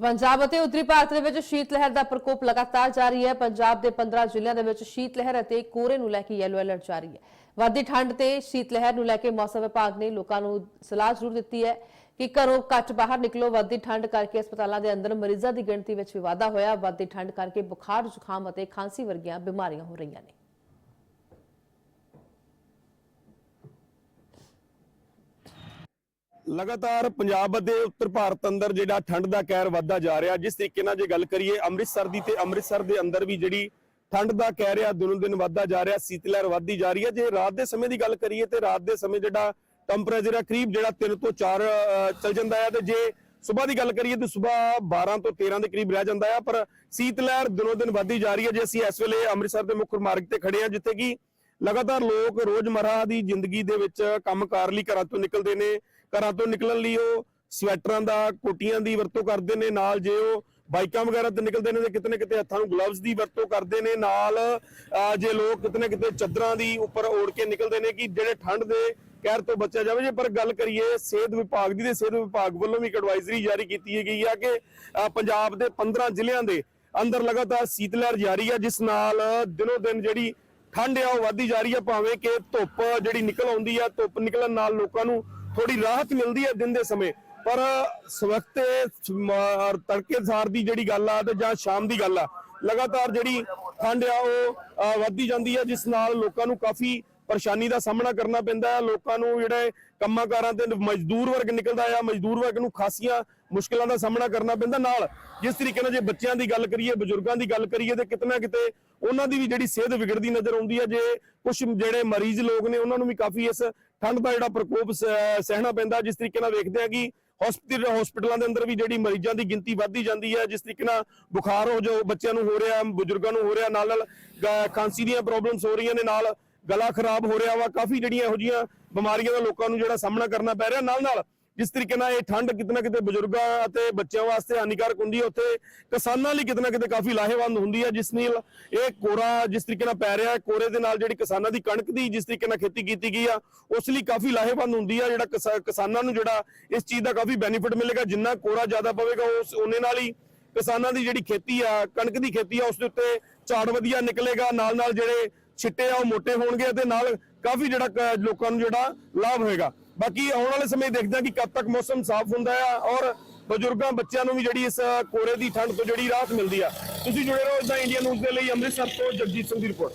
ਪੰਜਾਬ ਅਤੇ ਉੱਤਰੀ ਭਾਰਤ ਦੇ ਵਿੱਚ ਸ਼ੀਤ ਲਹਿਰ ਦਾ ਪ੍ਰਕੋਪ ਲਗਾਤਾਰ ਜਾਰੀ ਹੈ। ਪੰਜਾਬ ਦੇ 15 ਜ਼ਿਲ੍ਹਿਆਂ ਦੇ ਵਿੱਚ ਸ਼ੀਤ ਲਹਿਰ ਅਤੇ ਕੋਰੇ ਨੂੰ ਲੈ ਕੇ ਯੈਲੋ ਅਲਰਟ ਜਾਰੀ ਹੈ। ਵੱਧਦੀ ਠੰਡ ਤੇ ਸ਼ੀਤ ਲਹਿਰ ਨੂੰ ਲੈ ਕੇ ਮੌਸਮ ਵਿਭਾਗ ਨੇ ਲੋਕਾਂ ਨੂੰ ਸਲਾਹ ਜ਼ਰੂਰ ਦਿੱਤੀ ਹੈ ਕਿ ਘਰੋਂ ਘੱਟ ਬਾਹਰ ਨਿਕਲੋ। ਵੱਧਦੀ ਠੰਡ ਕਰਕੇ ਹਸਪਤਾਲਾਂ ਦੇ ਅੰਦਰ ਮਰੀਜ਼ਾਂ ਦੀ ਗਿਣਤੀ ਵਿੱਚ ਵੀ ਵਾਧਾ ਹੋਇਆ। ਵੱਧਦੀ ਠੰਡ ਕਰਕੇ ਬੁਖਾਰ, ਜ਼ੁਕਾਮ ਅਤੇ ਖਾਂਸੀ ਵਰਗੀਆਂ ਬਿਮਾਰੀਆਂ ਹੋ ਰਹੀਆਂ ਨੇ। ਲਗਾਤਾਰ ਪੰਜਾਬ ਅਤੇ ਉੱਤਰ ਭਾਰਤ ਅੰਦਰ ਜਿਹੜਾ ਠੰਡ ਦਾ ਕਹਿਰ ਵੱਧਦਾ ਜਾ ਰਿਹਾ, ਜਿਸ ਤਰੀਕੇ ਨਾਲ ਜੇ ਗੱਲ ਕਰੀਏ ਅੰਮ੍ਰਿਤਸਰ ਦੀ ਤੇ ਅੰਮ੍ਰਿਤਸਰ ਦੇ ਅੰਦਰ ਵੀ ਜਿਹੜੀ ਠੰਡ ਦਾ ਕਹਿ ਆ ਦਿਨੋਂ ਦਿਨ ਵੱਧਦਾ ਜਾ ਰਿਹਾ ਸੀਤ ਲਹਿਰ ਵੱਧਦੀ ਜਾ ਰਹੀ ਹੈ। ਜੇ ਰਾਤ ਦੇ ਸਮੇਂ ਦੀ ਗੱਲ ਕਰੀਏ ਤੇ ਰਾਤ ਦੇ ਸਮੇਂ ਜਿਹੜਾ ਟੈਂਪਰੇਚਰ ਆ, ਕਰੀਬ ਜਿਹੜਾ 3 ਤੋਂ 4 ਚੱਲ ਜਾਂਦਾ ਹੈ ਤੇ ਜੇ ਸਵੇਰ ਦੀ ਗੱਲ ਕਰੀਏ ਤੇ ਸਵੇਰ 12 ਤੋਂ 13 ਦੇ ਕਰੀਬ ਰਹਿ ਜਾਂਦਾ ਹੈ ਪਰ ਸੀਤ ਲਹਿਰ ਦਿਨੋਂ ਦਿਨ ਵੱਧਦੀ ਜਾ ਰਹੀ ਹੈ। ਜੇ ਅਸੀਂ ਇਸ ਵੇਲੇ ਅੰਮ੍ਰਿਤਸਰ ਦੇ ਮੁੱਖ ਮਾਰਗ ਤੇ ਖੜੇ ਆ ਜਿੱਥੇ ਕਿ ਲਗਾਤਾਰ ਲੋਕ ਰੋਜ਼ਮਰਰਾ ਦੀ ਜ਼ਿੰਦਗੀ ਦੇ ਵਿੱਚ ਕੰਮਕਾਰ ਲਈ ਘਰਾਂ ਤੋਂ ਨਿਕਲਦੇ ਨੇ ਘਰਾਂ ਤੋਂ ਨਿਕਲਣ ਲਈ ਉਹ ਸਵੈਟਰਾਂ ਦਾ, ਕੋਟੀਆਂ ਦੀ ਵਰਤੋਂ ਕਰਦੇ ਨੇ, ਨਾਲ ਜੇ ਉਹ ਬਾਈਕਾਂ ਵਗੈਰਾ ਤੇ ਨਿਕਲਦੇ ਨੇ ਤੇ ਕਿਤੇ ਨਾ ਕਿਤੇ ਹੱਥਾਂ ਨੂੰ ਗਲਵਜ਼ ਦੀ ਵਰਤੋਂ ਕਰਦੇ ਨੇ, ਨਾਲ ਜੇ ਲੋਕ ਕਿਤੇ ਨਾ ਕਿਤੇ ਚਾਦਰਾਂ ਦੀ ਉੱਪਰ ਓੜ ਕੇ ਨਿਕਲਦੇ ਨੇ ਕਿ ਜਿਹੜੇ ਠੰਡ ਦੇ ਕਹਿਰ ਤੋਂ ਬਚਿਆ ਜਾਵੇ, ਜੇ ਪਰ ਗੱਲ ਕਰੀਏ ਸਿਹਤ ਵਿਭਾਗ ਦੀ ਤੇ ਸਿਹਤ ਵਿਭਾਗ ਵੱਲੋਂ ਵੀ ਇੱਕ ਐਡਵਾਈਜ਼ਰੀ ਜਾਰੀ ਕੀਤੀ ਗਈ ਹੈ ਕਿ ਪੰਜਾਬ ਦੇ 15 ਜ਼ਿਲ੍ਹਿਆਂ ਦੇ ਅੰਦਰ ਲਗਾਤਾਰ ਸੀਤ ਲਹਿਰ ਜਾਰੀ ਹੈ ਜਿਸ ਨਾਲ ਦਿਨੋ ਦਿਨ ਜਿਹੜੀ ਠੰਡ ਆ ਉਹ ਵੱਧਦੀ ਜਾ ਰਹੀ ਹੈ ਭਾਵੇਂ ਕਿ ਧੁੱਪ ਜਿਹੜੀ ਨਿਕਲ ਆਉਂਦੀ ਆ, ਧੁੱਪ ਨਿਕਲਣ ਨਾਲ ਲੋਕਾਂ ਨੂੰ ਥੋੜੀ ਰਾਹਤ ਮਿਲਦੀ ਹੈ ਦਿਨ ਦੇ ਸਮੇਂ। ਪਰ ਸਵਖਤੇ ਤੜਕੇ ਸਾਰ ਦੀ ਜਿਹੜੀ ਗੱਲ ਆ ਤੇ ਜਾਂ ਸ਼ਾਮ ਦੀ ਗੱਲ ਆ, ਲਗਾਤਾਰ ਜਿਹੜੀ ਠੰਡ ਆ ਉਹ ਵੱਧਦੀ ਜਾਂਦੀ ਹੈ ਜਿਸ ਨਾਲ ਲੋਕਾਂ ਨੂੰ ਕਾਫੀ ਪਰੇਸ਼ਾਨੀ ਦਾ ਸਾਹਮਣਾ ਕਰਨਾ ਪੈਂਦਾ ਹੈ। ਲੋਕਾਂ ਨੂੰ ਜਿਹੜੇ ਕੰਮਾਂ ਕਾਰਾਂ ਤੇ ਮਜ਼ਦੂਰ ਵਰਗ ਨਿਕਲਦਾ ਆ, ਮਜ਼ਦੂਰ ਵਰਗ ਨੂੰ ਖਾਸੀਆਂ ਮੁਸ਼ਕਲਾਂ ਦਾ ਸਾਹਮਣਾ ਕਰਨਾ ਪੈਂਦਾ। ਨਾਲ ਜਿਸ ਤਰੀਕੇ ਨਾਲ ਜੇ ਬੱਚਿਆਂ ਦੀ ਗੱਲ ਕਰੀਏ, ਬਜ਼ੁਰਗਾਂ ਦੀ ਗੱਲ ਕਰੀਏ ਤੇ ਕਿਤੇ ਨਾ ਕਿਤੇ ਉਹਨਾਂ ਦੀ ਵੀ ਜਿਹੜੀ ਸਿਹਤ ਵਿਗੜਦੀ ਨਜ਼ਰ ਆਉਂਦੀ ਹੈ। ਜੇ ਕੁਝ ਜਿਹੜੇ ਮਰੀਜ਼ ਲੋਕ ਨੇ, ਉਹਨਾਂ ਨੂੰ ਵੀ ਕਾਫੀ ਇਸ ਠੰਡ ਦਾ ਜਿਹੜਾ ਪ੍ਰਕੋਪ ਸਹਿਣਾ ਪੈਂਦਾ, ਜਿਸ ਤਰੀਕੇ ਨਾਲ ਵੇਖਦੇ ਆ ਕਿ ਹਸਪੀਟਲ ਹਸਪੀਟਲਾਂ ਦੇ ਅੰਦਰ ਵੀ ਜਿਹੜੀ ਮਰੀਜ਼ਾਂ ਦੀ ਗਿਣਤੀ ਵੱਧਦੀ ਜਾਂਦੀ ਹੈ, ਜਿਸ ਤਰੀਕੇ ਨਾਲ ਬੁਖਾਰ ਹੋ ਜੋ ਬੱਚਿਆਂ ਨੂੰ ਹੋ ਰਿਹਾ, ਬਜ਼ੁਰਗਾਂ ਨੂੰ ਹੋ ਰਿਹਾ, ਨਾਲ ਨਾਲ ਖਾਂਸੀ ਦੀਆਂ ਪ੍ਰੋਬਲਮਸ ਹੋ ਰਹੀਆਂ ਨੇ, ਨਾਲ ਗਲਾ ਖਰਾਬ ਹੋ ਰਿਹਾ ਵਾ, ਕਾਫੀ ਜਿਹੜੀਆਂ ਇਹੋ ਜੀਆਂ ਬਿਮਾਰੀਆਂ ਦਾ ਲੋਕਾਂ ਨੂੰ ਜਿਹੜਾ ਸਾਹਮਣਾ ਕਰਨਾ ਪੈ ਰਿਹਾ, ਨਾਲ ਨਾਲ ਜਿਸ ਤਰੀਕੇ ਨਾਲ ਇਹ ਠੰਡ ਕਿਤੇ ਨਾ ਕਿਤੇ ਬਜ਼ੁਰਗਾਂ ਅਤੇ ਬੱਚਿਆਂ ਵਾਸਤੇ ਹਾਨੀਕਾਰਕ ਹੁੰਦੀ ਹੈ? ਉੱਥੇ ਕਿਸਾਨਾਂ ਲਈ ਕਿਤੇ ਨਾ ਕਿਤੇ ਕਾਫੀ ਲਾਹੇਵੰਦ ਹੁੰਦੀ ਹੈ, ਜਿਸ ਨਾਲ ਇਹ ਕੋਰਾ ਜਿਸ ਤਰੀਕੇ ਨਾਲ ਪੈ ਰਿਹਾ ਹੈ, ਕੋਰੇ ਦੇ ਨਾਲ ਜਿਹੜੀ ਕਿਸਾਨਾਂ ਦੀ ਕਣਕ ਦੀ ਜਿਸ ਤਰੀਕੇ ਨਾਲ ਖੇਤੀ ਕੀਤੀ ਗਈ ਆ, ਉਸ ਲਈ ਕਾਫੀ ਲਾਹੇਵੰਦ ਹੁੰਦੀ ਆ, ਜਿਹੜਾ ਕਿਸਾਨਾਂ ਨੂੰ ਜਿਹੜਾ ਇਸ ਚੀਜ਼ ਦਾ ਕਾਫੀ ਬੈਨੀਫਿਟ ਮਿਲੇਗਾ, ਜਿੰਨਾ ਕੋਰਾ ਜ਼ਿਆਦਾ ਪਵੇਗਾ, ਉਸ, ਉਹਨੇ ਨਾਲ ਹੀ ਕਿਸਾਨਾਂ ਦੀ ਜਿਹੜੀ ਖੇਤੀ ਆ, ਕਣਕ ਦੀ ਖੇਤੀ ਆ, ਉਸ ਦੇ ਉੱਤੇ ਝਾੜ ਵਧੀਆ ਨਿਕਲੇਗਾ ਨਾਲ ਨਾਲ ਜਿਹੜੇ ਛਿੱਟੇ ਆ, ਉਹ ਮੋਟੇ ਹੋਣਗੇ ਤੇ ਨਾਲ ਕਾਫੀ ਜਿਹੜਾ ਲੋਕਾਂ ਨੂੰ ਜਿਹੜਾ ਲਾਭ ਹੋਏਗਾ। ਬਾਕੀ ਆਉਣ ਵਾਲੇ ਸਮੇਂ ਦੇਖਦੇ ਹਾਂ ਕਿ ਕਦ ਤੱਕ ਮੌਸਮ ਸਾਫ਼ ਹੁੰਦਾ ਆ ਔਰ ਬਜ਼ੁਰਗਾਂ ਬੱਚਿਆਂ ਨੂੰ ਵੀ ਜਿਹੜੀ ਇਸ ਕੋਰੇ ਦੀ ਠੰਡ ਤੋਂ ਜਿਹੜੀ ਰਾਹਤ ਮਿਲਦੀ ਆ। ਤੁਸੀਂ ਜੁੜੇ ਰਹੋ ਇਦਾਂ ਇੰਡੀਆ ਨਿਊਜ਼ ਦੇ ਲਈ ਅੰਮ੍ਰਿਤਸਰ ਤੋਂ ਜਗਜੀਤ ਸਿੰਘ ਦੀ ਰਿਪੋਰਟ।